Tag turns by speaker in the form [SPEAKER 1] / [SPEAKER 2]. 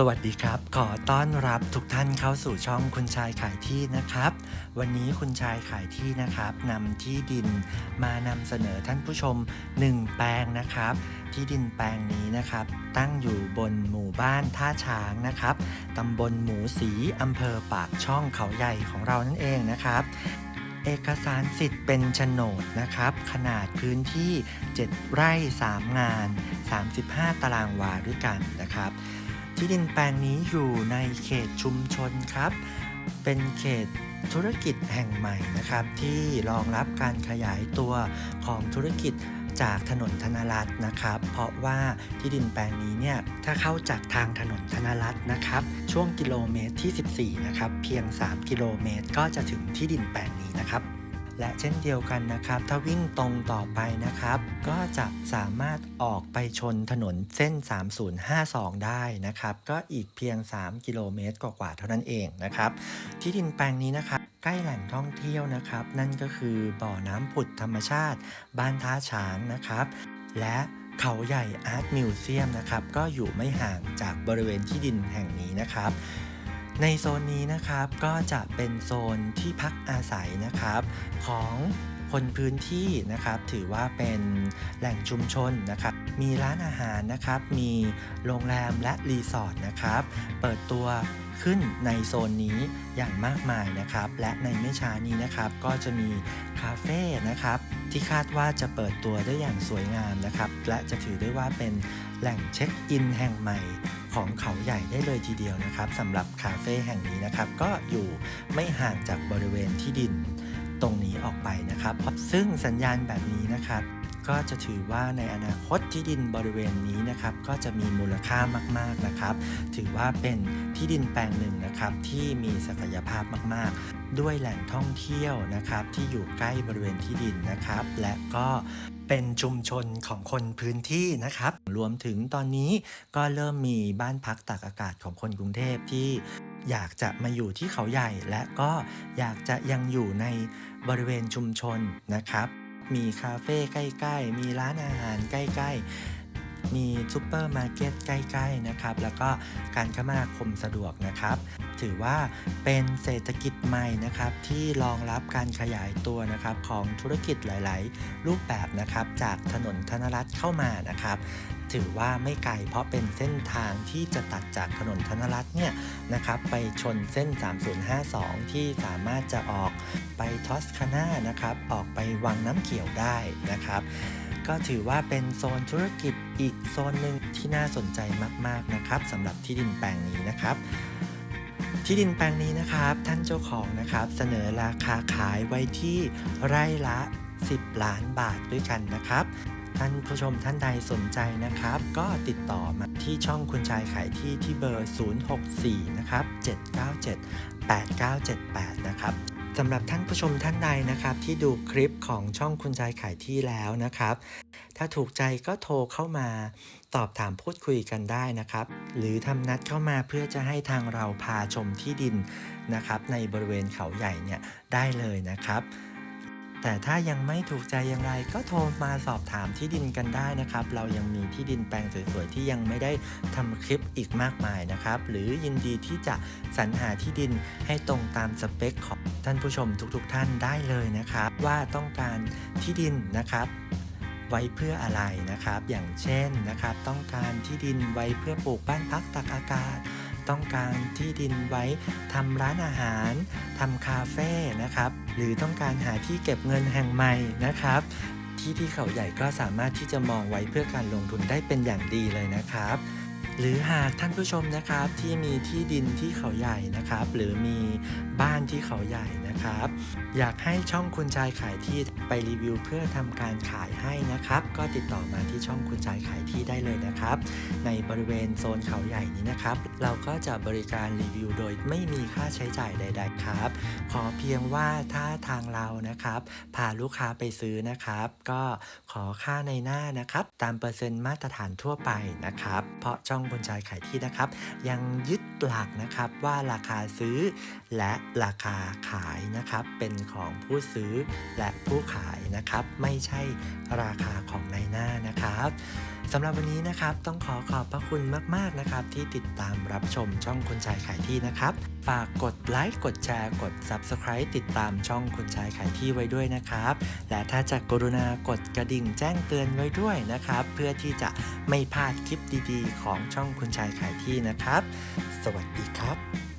[SPEAKER 1] สวัสดีครับ ขอต้อนรับทุกท่านเข้าสู่ช่องคุณชายขายที่นะครับ วันนี้คุณชายขายที่นะครับนำที่ดินมานำเสนอท่านผู้ชม 1 แปลงนะครับ ที่ดินแปลงนี้นะครับ ตั้งอยู่บนหมู่บ้านท่าช้างนะครับตำบลหมูสีอำเภอปากช่องเขาใหญ่ของเรานั่นเองนะครับเอกสารสิทธิ์เป็นโฉนดนะครับ ขนาดพื้นที่ 7 ไร่ 3 งาน 35 ตารางวาด้วยกันนะครับ ที่ดินแปลงนี้อยู่ในเขตชุมชนครับ เป็นเขตธุรกิจแห่งใหม่นะครับ ที่รองรับการขยายตัวของธุรกิจจากถนนธนรัตน์นะครับ เพราะว่าที่ดินแปลงนี้เนี่ยถ้าเข้าจากทางถนนธนรัตน์นะครับ ช่วงกิโลเมตรที่ 14 นะครับ เพียง 3 กิโลเมตรก็จะถึงที่ดินแปลงนี้นะครับ และเช่นเดียวกันนะครับ ถ้าวิ่งตรงต่อไปนะครับ ก็จะสามารถออกไปชนถนนเส้น 3052 ได้นะครับ ก็อีกเพียง 3 กิโลเมตรกว่าๆเท่านั้นเองนะครับ ที่ดินแปลงนี้นะครับใกล้แหล่งท่องเที่ยวนะครับ นั่นก็คือบ่อน้ำผุดธรรมชาติ บ้านท่าช้างนะครับ และเขาใหญ่อาร์ตมิวเซียมนะครับ ก็อยู่ไม่ห่างจากบริเวณที่ดินแห่งนี้นะครับ ในโซนนี้นะครับก็จะเป็นโซนที่พักอาศัยนะครับของคนพื้นที่นะครับถือว่าเป็นแหล่งชุมชนนะครับ มีร้านอาหารนะครับ มีโรงแรมและรีสอร์ทนะครับ เปิดตัวขึ้นในโซนนี้อย่างมากมายนะครับ และในไม่ช้านี้นะครับก็จะมีคาเฟ่นะครับ ที่คาดว่าจะเปิดตัวได้อย่างสวยงามนะครับ และจะถือได้ว่าเป็นแหล่งเช็คอินแห่งใหม่ ของเขาใหญ่ได้เลยทีเดียวนะครับสำหรับคาเฟ่แห่งนี้นะครับ ก็อยู่ไม่ห่างจากบริเวณที่ดินตรงนี้ออกไปนะครับ ซึ่งสัญญาณแบบนี้นะครับ ก็จะถือว่าในอนาคตที่ดินบริเวณนี้นะครับ ก็จะมีมูลค่ามาก ๆนะครับ ถือว่าเป็นที่ดินแปลงหนึ่งนะครับ ที่มีศักยภาพมาก ๆ ด้วยแหล่งท่องเที่ยวนะครับ ที่อยู่ใกล้บริเวณที่ดินนะครับ และก็ เป็นชุมชนของคนพื้นที่นะครับ รวมถึงตอนนี้ก็เริ่มมีบ้านพักตากอากาศของคนกรุงเทพที่อยากจะมาอยู่ที่เขาใหญ่ และก็อยากจะยังอยู่ในบริเวณชุมชนนะครับ มีคาเฟ่ใกล้ ๆ มีร้านอาหารใกล้ ๆ มีซูเปอร์มาร์เก็ตใกล้ ๆ นะครับ แล้วก็การคมนาคมสะดวกนะครับ ถือว่าเป็นเศรษฐกิจใหม่นะครับ ที่รองรับการขยายตัวนะครับของธุรกิจหลาย ๆ รูปแบบนะครับ จากถนนธนรัตเข้ามานะครับถือว่าไม่ไกลเพราะเป็นเส้นทางที่จะตัดจากถนนธนรัตน์เนี่ยนะครับไปชนเส้น 3052 ที่สามารถจะออกไปทอสคาน่านะครับ ออกไปวังน้ำเขียวได้นะครับ ก็ถือว่าเป็นโซนธุรกิจอีกโซนหนึ่งที่น่าสนใจมากๆนะครับสำหรับที่ดินแปลงนี้นะครับ ที่ดินแปลงนี้นะครับ ท่านเจ้าของนะครับ เสนอราคาขายไว้ที่ไร่ละ 10 ล้านบาทด้วยกันนะครับท่านผู้ชมท่านใดสนใจนะครับ ก็ติดต่อมาที่ช่องคุณชายขายที่ที่เบอร์ 064 นะครับ 797 8978 นะครับ สำหรับท่านผู้ชมท่านใดนะครับ ที่ดูคลิปของช่องคุณชายขายที่แล้วนะครับ ถ้าถูกใจก็โทรเข้ามาตอบถามพูดคุยกันได้นะครับ หรือทำนัดเข้ามาเพื่อจะให้ทางเราพาชมที่ดินนะครับ ในบริเวณเขาใหญ่เนี่ยได้เลยนะครับ แต่ถ้ายังไม่ถูกใจอย่างไรก็โทรมาสอบถามที่ดินกันได้นะครับ เรายังมีที่ดินแปลงสวยๆที่ยังไม่ได้ทำคลิปอีกมากมายนะครับ หรือยินดีที่จะสรรหาที่ดินให้ตรงตามสเปคของท่านผู้ชมทุกๆ ท่านได้เลยนะครับ ว่าต้องการที่ดินนะครับ ไว้เพื่ออะไรนะครับ อย่างเช่นนะครับ ต้องการที่ดินไว้เพื่อปลูกบ้านพักตักอากาศ ต้องการที่ดินไว้ทำร้านอาหารทำคาเฟ่นะครับ หรือต้องการหาที่เก็บเงินแห่งใหม่นะครับที่ที่เขาใหญ่ก็สามารถที่จะมองไว้เพื่อการลงทุนได้เป็นอย่างดีเลยนะครับ หรือหากท่านผู้ชมนะครับที่มีที่ดินที่เขาใหญ่นะครับ หรือมีบ้านที่เขาใหญ่ นะครับ อยากให้ช่องคุณชายขายที่ไปรีวิวเพื่อทำการขายให้นะครับ ก็ติดต่อมาที่ช่องคุณชายขายที่ได้เลยนะครับ ในบริเวณโซนเขาใหญ่นี้นะครับ เราก็จะบริการรีวิวโดยไม่มีค่าใช้จ่ายใด ๆ ครับ ขอเพียงว่าถ้าทางเรานะครับพาลูกค้าไปซื้อนะครับ ก็ขอค่าในหน้านะครับ ตามเปอร์เซ็นต์มาตรฐานทั่วไปนะครับ เพราะช่องคุณชายขายที่นะครับ ยังยึดหลักนะครับว่าราคาซื้อและราคาขายนะครับเป็นของผู้ซื้อและผู้ขายนะครับ ไม่ใช่ราคาของในหน้านะครับสำหรับวันนี้นะครับต้องขอขอบพระคุณมากๆนะครับ ที่ติดตามรับชมช่องคุณชายขายที่นะครับ ฝากกดไลค์กดแชร์กด Subscribe ติดตามช่องคุณชายขายที่ไว้ด้วยนะครับ และถ้าจะกรุณากดกระดิ่งแจ้งเตือนไว้ด้วยนะครับ เพื่อที่จะไม่พลาดคลิปดีๆ ของช่องคุณชายขายที่นะครับ สวัสดีครับ